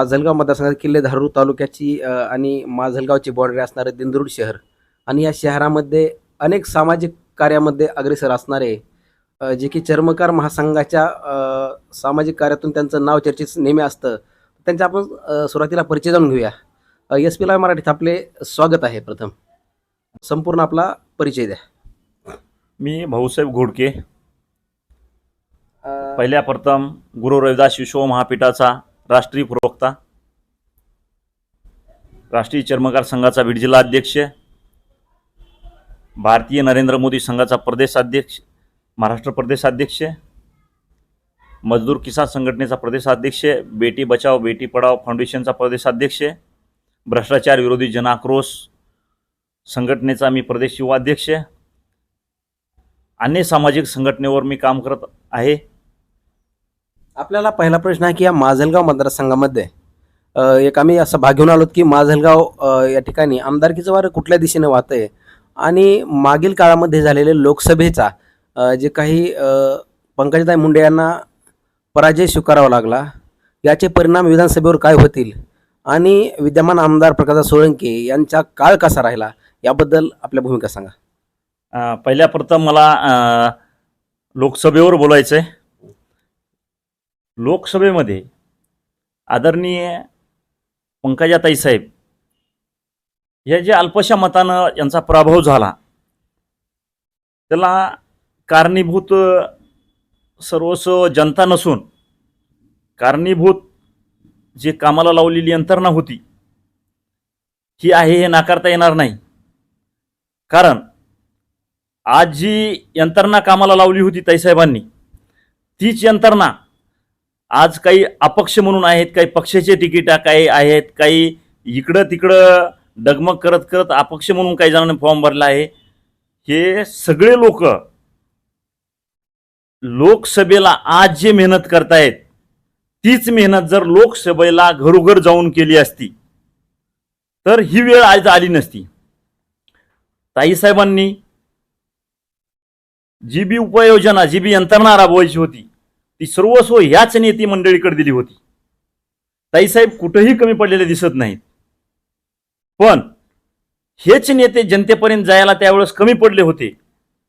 माजलगाव मतदारसंघात किल्ले धारूर तालुक्याची आणि माजलगावची बॉर्डर असणारे दिंदरूड शहर. आणि या शहरामध्ये अनेक सामाजिक कार्यामध्ये अग्रेसर असणारे जे की चर्मकार महासंघाच्या सामाजिक कार्यातून त्यांचं नाव चर्चेत नेहमी असतं. त्यांचा आपण सुरुवातीला परिचय जाणून घेऊया. एस पी लाय मराठीत आपले स्वागत आहे प्रथम. संपूर्ण आपला परिचय द्या. मी भाऊसाहेब घोडके. पहिल्या प्रथम गुरु रविदास विश्व महापीठाचा राष्ट्रीय प्रवक्ता राष्ट्रीय चर्मकार संघाचा बीड जिल्हा अध्यक्ष भारतीय नरेंद्र मोदी संघाचा प्रदेशाध्यक्ष महाराष्ट्र प्रदेश अध्यक्ष मजदूर किसान संघटनेचा प्रदेशाध्यक्ष बेटी बचाव बेटी पढाव फाउंडेशनचा प्रदेशाध्यक्ष भ्रष्टाचार विरोधी जनाक्रोश संघटनेचा मी प्रदेश युवाध्यक्ष अन्य सामाजिक संघटनेवर मी काम करत आहे. आपल्याला पहिला प्रश्न आहे की या माजलगाव मतदारसंघामध्ये एक आम्ही असं भाग घेऊन आलो की माजलगाव या ठिकाणी आमदारकीचं वारं कुठल्या दिशेने वाहत आहे आणि मागील काळामध्ये झालेले लोकसभेचा जे काही अ, पंकजताई मुंडे यांना पराजय स्वीकारावा लागला याचे परिणाम विधानसभेवर काय होतील आणि विद्यमान आमदार प्रकाशदादा सोळंके यांचा काळ कसा राहिला याबद्दल आपल्या भूमिका सांगा. पहिल्या प्रथम मला लोकसभेवर बोलायचं आहे लोकसभेमध्ये आदरणीय पंकजाताई साहेब हे जे अल्पशा मतानं यांचा पराभव झाला त्याला कारणीभूत सर्वस्व जनता नसून कारणीभूत जे कामाला लावलेली यंत्रणा होती ही आहे हे नाकारता येणार नाही. कारण आज जी यंत्रणा कामाला लावली होती ताईसाहेबांनी तीच यंत्रणा आज काही अपक्ष म्हणून आहेत काही पक्षाचे तिकीटा काही आहेत काही इकडं तिकडं डगमग करत करत अपक्ष म्हणून काही जणांनी फॉर्म भरला आहे. हे सगळे लोक लोकसभेला आज जे मेहनत करतायत तीच मेहनत जर लोकसभेला घरोघर जाऊन केली असती तर ही वेळ आज आली नसती. ताईसाहेबांनी जी बी उपाययोजना जी बी यंत्रणा राबवायची होती ती सर्वस्व ह्याच नेते मंडळीकडे दिली होती. ताईसाहेब कुठंही कमी पडलेले दिसत नाहीत. पण हेच नेते जनतेपर्यंत जायला त्यावेळेस कमी पडले होते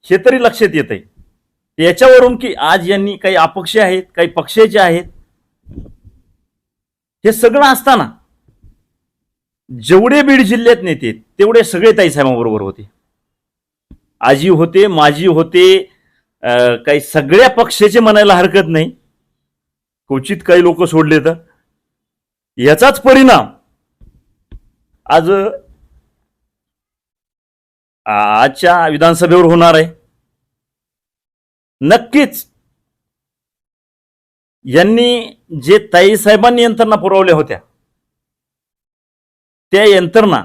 हे तरी लक्षात येत आहे याच्यावरून की आज यांनी काही अपक्ष आहेत काही पक्षाचे आहेत हे सगळं असताना जेवढे बीड जिल्ह्यात नेते तेवढे सगळे ताईसाहेबांबरोबर होते. आजी होते माजी होते काही सगळ्या पक्षाचे म्हणायला हरकत नाही. क्वचित काही लोक सोडले तर. याचाच परिणाम. आज आजच्या विधानसभेवर होणार आहे. नक्कीच. यांनी जे ताईसाहेबांनी यंत्रणा पुरवल्या होत्या त्या यंत्रणा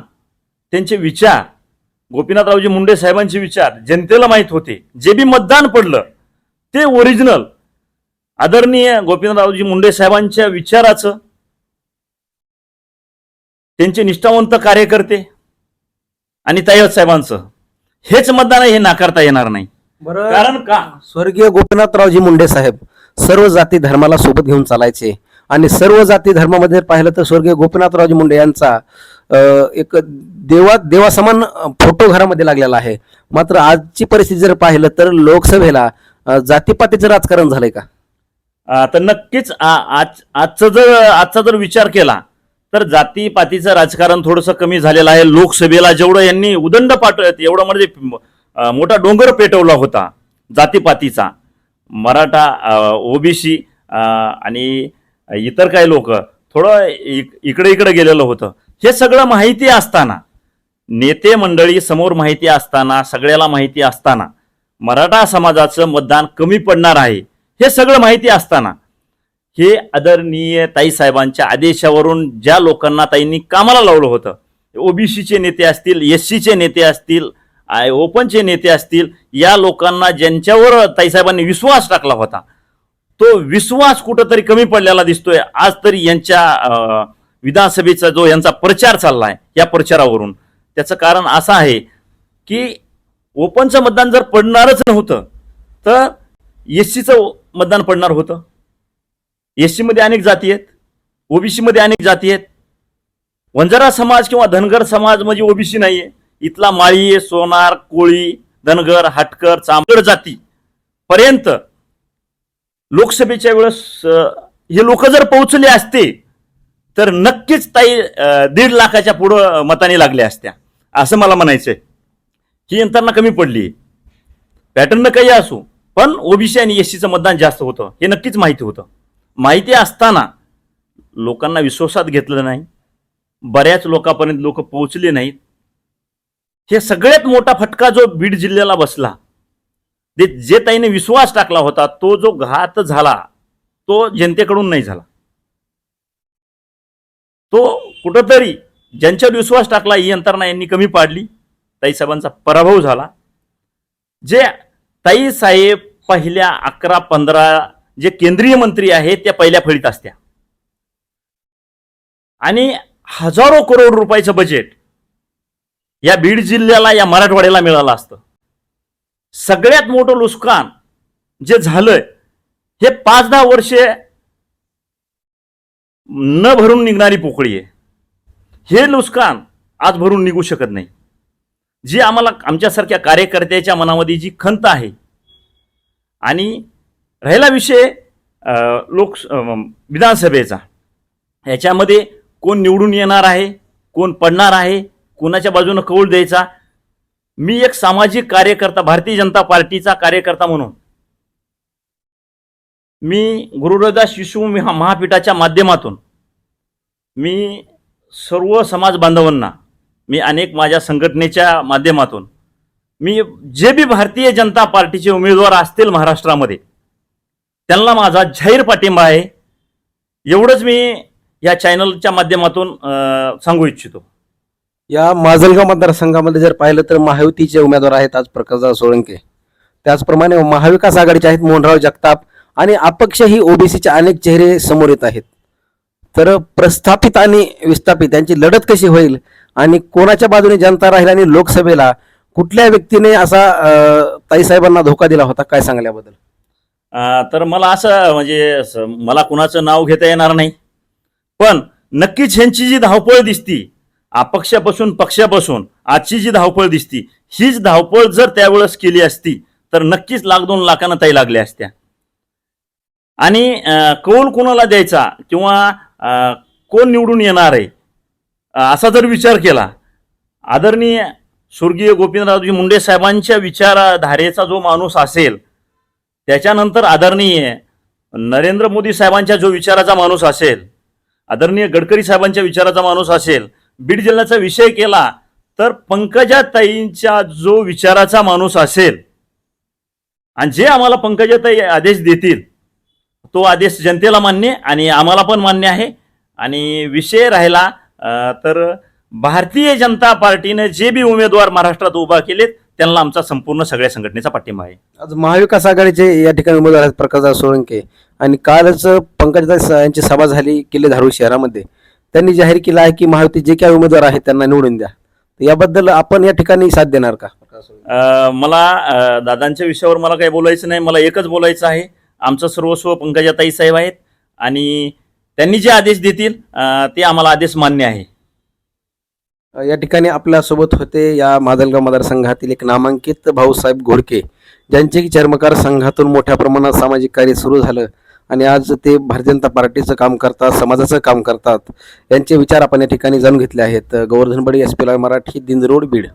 त्यांचे विचार गोपीनाथरावजी मुंडे साहेबांचे विचार जनतेला माहीत होते. जे बी मतदान पडलं ते ओरिजिनल आदरणीय गोपीनाथरावजी मुंडे साहेबांच्या विचाराचं त्यांचे निष्ठावंत कार्यकर्ते आणि तायद साहेबांचं हेच मतदान आहे हे नाकारता येणार नाही. बरं. कारण का? स्वर्गीय गोपीनाथरावजी मुंडे साहेब सर्व जाती धर्माला सोबत घेऊन चालायचे. आणि सर्व जाती धर्मामध्ये पाहिलं तर स्वर्गीय गोपीनाथरावजी मुंडे यांचा एक देवा देवासमान फोटो घरामध्ये लागलेला आहे. मात्र आजची परिस्थिती जर पाहिलं तर लोकसभेला जातीपातीचं राजकारण झालंय का? तर नक्कीच आ- आज आजचा जर आजचा जर विचार केला तर जातीपातीचं राजकारण थोडंसं कमी झालेलं आहे. लोकसभेला जेवढं यांनी उदंड पाठ एवढं म्हणजे मोठा डोंगर पेटवला होता जातीपातीचा. मराठा ओबीसी आणि इतर काही लोक थोडं इक- इकडे इकडे गेलेलं होतं. हे सगळं माहिती असताना नेते मंडळी समोर माहिती असताना सगळ्याला माहिती असताना मराठा समाजाचं मतदान कमी पडणार आहे हे सगळं माहिती असताना हे आदरणीय ताईसाहेबांच्या आदेशावरून ज्या लोकांना ताईंनी कामाला लावलं होतं ओबीसीचे नेते असतील एस सीचे नेते असतील आय ओपनचे नेते असतील या लोकांना ज्यांच्यावर ताईसाहेबांनी विश्वास टाकला होता तो विश्वास कुठंतरी कमी पडलेला दिसतोय. आज तरी यांच्या विधानसभेचा जो यांचा प्रचार चाललाय या प्रचारावरून. त्याचं कारण असं आहे की ओपनचं मतदान जर पडणारच नव्हतं तर एस सीचं मतदान पडणार होतं. एसमध्ये अनेक जाती आहेत ओबीसी मध्ये अनेक जाती आहेत. वंजारा समाज किंवा धनगर समाज म्हणजे ओबीसी नाहीये. इथला माळी सोनार कोळी धनगर हाटकर चांबड जाती पर्यंत लोकसभेच्या वेळेस हे लोक जर पोहोचले असते तर नक्कीच ताई दीड लाखाच्या पुढं मताने लागल्या असत्या. असं मला म्हणायचंय. ही यंत्रणा कमी पडली. पॅटर्न काही असो पण ओबीसी आणि एस सीचं मतदान जास्त होतं. हे नक्कीच माहिती होतं. माहिती असताना लोकांना विश्वासात घेतलं नाही. बऱ्याच लोकांपर्यंत लोक पोहोचले नाहीत. हे सगळ्यात मोठा फटका जो बीड जिल्ह्याला बसला ते जे ताईने विश्वास टाकला होता तो जो घात झाला तो जनतेकडून नाही झाला. तो कुठंतरी ज्यांच्यावर विश्वास टाकला ही यंत्रणा यांनी कमी पाडली. ताईसाहेबांचा पराभव झाला. जे ताई साहेब पहिल्या अकरा पंधरा जे केंद्रीय मंत्री आहेत त्या पहिल्या फळीत असत्या. आणि हजारो करोड रुपयाचं बजेट या बीड जिल्ह्याला या मराठवाड्याला मिळालं असतं. सगळ्यात मोठं नुकसान जे झालंय हे पाच दहा वर्षे न भरून निघणारी पोकळी आहे. हे नुकसान आज भरून निघू शकत नाही. जी आम्हाला आमच्यासारख्या कार्यकर्त्याच्या मनामध्ये जी खंत आहे आणि राहिला विषय लोक विधानसभेचा ह्याच्यामध्ये कोण निवडून येणार आहे कोण पडणार आहे कोणाच्या बाजूनं कौल द्यायचा? मी एक सामाजिक कार्यकर्ता भारतीय जनता पार्टीचा कार्यकर्ता म्हणून मी गुरुरदास शिशु महापीठाच्या माध्यमातून मी सर्व समाज बांधवांना मी अनेक माझ्या संघटनेच्या माध्यमातून मी जे बी भारतीय जनता पार्टीचे उमेदवार असतील महाराष्ट्रामध्ये त्यांना माझा जाहीर पाठिंबा आहे. एवढंच मी या चॅनलच्या माध्यमातून सांगू इच्छितो. या माजलगाव मतदारसंघामध्ये जर पाहिलं तर महायुतीचे उमेदवार आहेत आज प्रकाशराव सोळंके. त्याचप्रमाणे महाविकास आघाडीचे आहेत मोहनराव जगताप आणि अपक्ष ही ओबीसीचे अनेक चेहरे समोर येत आहेत. तर प्रस्थापित आणि विस्थापित यांची लढत कशी होईल आणि कोणाच्या बाजूने जनता राहील आणि लोकसभेला कुठल्या व्यक्तीने असा ताईसाहेबांना धोका दिला होता? काय सांगल्याबद्दल? तर मला असं म्हणजे असं मला कुणाचं नाव घेता येणार नाही. पण नक्कीच ह्यांची जी धावपळ दिसती अपक्षापासून पक्षापासून आजची जी धावपळ दिसती हीच धावपळ जर त्यावेळेस केली असती तर नक्कीच लाख दोन लाखांना ताई लागल्या असत्या. आणि कौल कोणाला द्यायचा किंवा कोण निवडून येणार आहे? असा जर विचार केला आदरणीय स्वर्गीय गोपीनाथरावजी मुंडे साहेबांच्या विचारधारेचा जो माणूस असेल त्याच्यानंतर आदरणीय नरेंद्र मोदी साहेबांच्या जो विचाराचा माणूस असेल आदरणीय गडकरी साहेबांच्या विचाराचा माणूस असेल बीड जिल्ह्याचा विषय केला तर पंकजाताईंच्या जो विचाराचा माणूस असेल आणि जे आम्हाला पंकजाताई आदेश देतील तो आदेश जनतेला मान्य आणि आम्हाला पण मान्य आहे. आणि विषय राहिला तर भारतीय जनता पार्टीने जे बी उमेदवार महाराष्ट्रात उभा केलेत त्यांना आमचा संपूर्ण सगळ्या संघटनेचा पाठिंबा आहे. आज महाविकास आघाडीचे या ठिकाणी उमेदवार आहेत प्रकाशराव सोळंके आणि कालच पंकजदा यांची सभा झाली किल्ले धारूर शहरामध्ये. त्यांनी जाहीर केलं आहे की महायुती जे काही उमेदवार आहेत त्यांना निवडून द्या. याबद्दल आपण या ठिकाणी साथ देणार का? मला दादांच्या विषयावर मला काही बोलायचं नाही मला एकच बोलायचं आहे. आमचं सर्वस्व पंकजाताई साहेब आहेत आणि त्यांनी जे आदेश देतील ते आम्हाला आदेश मान्य आहे. या ठिकाणी आपल्यासोबत होते या मादलगाव मतदारसंघातील एक नामांकित भाऊसाहेब घोडके ज्यांचे की चर्मकार संघातून मोठ्या प्रमाणात सामाजिक कार्य सुरू झालं आणि आज ते भारतीय जनता पार्टीचं काम करतात समाजाचं काम करतात. यांचे विचार आपण या ठिकाणी जाणून घेतले आहेत. गोवर्धन बडी एस पी मराठी दिंद रोड बीड.